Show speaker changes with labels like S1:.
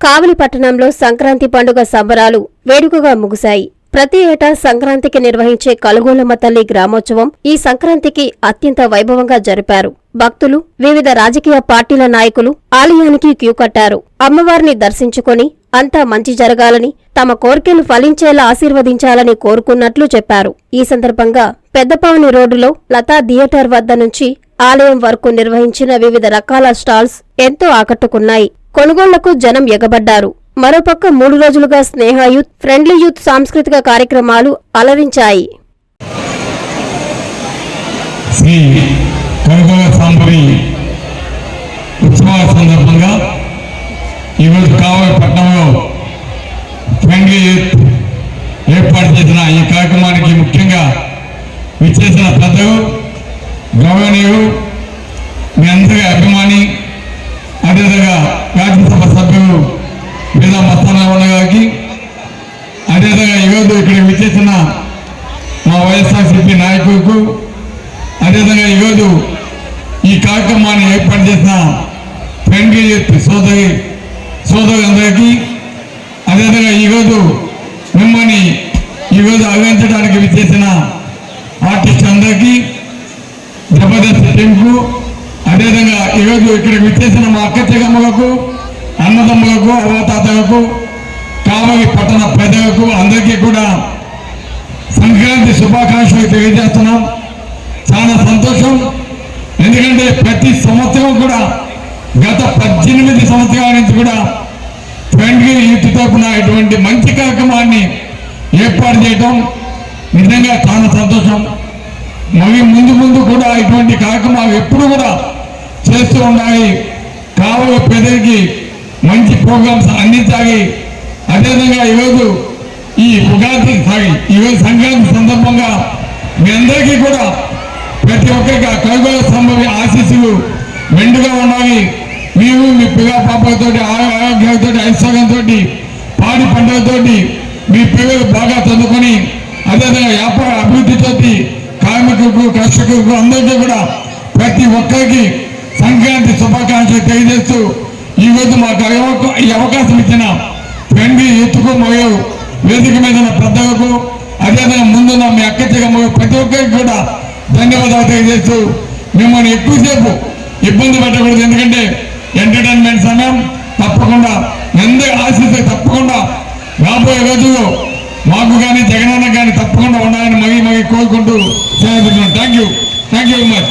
S1: కావలి పట్టణంలో సంక్రాంతి పండుగ సంబరాలు వేడుకగా ముగిశాయి. ప్రతి ఏటా సంక్రాంతికి నిర్వహించే కలుగోలమ్మ తల్లి గ్రామోత్సవం ఈ సంక్రాంతికి అత్యంత వైభవంగా జరిపారు. భక్తులు వివిధ రాజకీయ పార్టీల నాయకులు ఆలయానికి క్యూ కట్టారు. అమ్మవారిని దర్శించుకొని అంతా మంచి జరగాలని తమ కోరికలు ఫలించేలా ఆశీర్వదించాలని కోరుకున్నట్లు చెప్పారు. ఈ సందర్భంగా పెద్దపావని రోడ్డులో లతా థియేటర్ వద్ద నుంచి ఆలయం వరకు నిర్వహించిన వివిధ రకాల స్టాల్స్ ఎంతో ఆకట్టుకున్నాయి. కొనుగోళ్ళకు జనం ఎగబడ్డారు. మరోపక్క మూడు రోజులుగా స్నేహ యూత్ ఫ్రెండ్లీ యూత్ సాంస్కృతిక కార్యక్రమాలు అలరించాయి.
S2: శ్రీ కనకవ సాంబరి ఉత్సవాల సందర్భంగా ఈరోజు కావలి పట్టణంలో ఫ్రెండ్లీ యూత్ ఏర్పాటు చేసిన ఈ కార్యక్రమానికి ముఖ్యంగా విచ్చేసిన పెద్దలు గౌరవనీయులు మీ అందరి అభిమాని అదేవిధంగా రాజ్యసభ సభ్యులు మీద మస్తానరమణ గారికి అదేవిధంగా ఈరోజు ఇక్కడ విచ్చేసిన మా వైఎస్ఆర్సీపీ నాయకులకు అదేవిధంగా ఈరోజు ఈ కార్యక్రమాన్ని ఏర్పాటు చేసిన ఫ్రెండ్లీ సోదరి సోదరులందరికీ అదేవిధంగా ఈరోజు మిమ్మల్ని ఈరోజు అలరించడానికి విచ్చేసిన ఆర్టిస్ట్ అందరికీ జబర్దస్త్ టీంకు అదేవిధంగా ఇక్కడ విచ్చేసిన మా అక్క చెగమ్మలకు అన్నదమ్ములకు అవతాతలకు కావలి పట్టణ ప్రజలకు అందరికీ కూడా సంక్రాంతి శుభాకాంక్షలు తెలియజేస్తున్నాం. చాలా సంతోషం. ఎందుకంటే ప్రతి సంవత్సరం కూడా గత పద్దెనిమిది సంవత్సరాల నుంచి కూడా ఫ్రెండ్లీ యూత్ తరపున ఇటువంటి మంచి కార్యక్రమాన్ని ఏర్పాటు చేయటం నిజంగా చాలా సంతోషం. మరి ముందు ముందు కూడా ఇటువంటి కార్యక్రమాలు ఎప్పుడు కూడా చేస్తూ ఉండాలి కావలి ప్రజలకి మంచి ప్రోగ్రామ్స్ అందించాలి. అదేవిధంగా ఈరోజు ఈ ఉగాది సారీ ఈరోజు సంక్రాంతి సందర్భంగా మీ అందరికీ కూడా ప్రతి ఒక్కరికి కరుగోల సంభవి ఆశీస్సులు మెండుగా ఉండాలి. మీరు మీ పిల్ల పాపలతో ఆరోగ్యాలతో ఐశ్వర్యంతో పాడి పంటలతోటి మీ పిల్లలు బాగా చదువుకొని అదేవిధంగా వ్యాపార అభివృద్ధితోటి కార్మికులకు కర్షకులకు అందరికీ కూడా ప్రతి ఒక్కరికి సంక్రాంతి శుభాకాంక్షలు తెలియజేస్తూ ఈరోజు మాకు ఈ అవకాశం ఇచ్చిన ఫ్రెండ్లీ ఎత్తుకు మరియు వేదిక మీద ఉన్న పెద్దలకు అదేవిధంగా ముందున్న మీ అక్క చెగమ్మ ప్రతి ఒక్కరికి కూడా ధన్యవాదాలు తెలియజేస్తూ మిమ్మల్ని ఎక్కువసేపు ఇబ్బంది పెట్టకూడదు. ఎందుకంటే ఎంటర్టైన్మెంట్ సమయం తప్పకుండా అందరి ఆశిస్తే తప్పకుండా రాబోయే రోజుల్లో మాకు కానీ జగనన్న కానీ తప్పకుండా ఉండాలని మగి మగి కోరుకుంటూ thank you thank you very much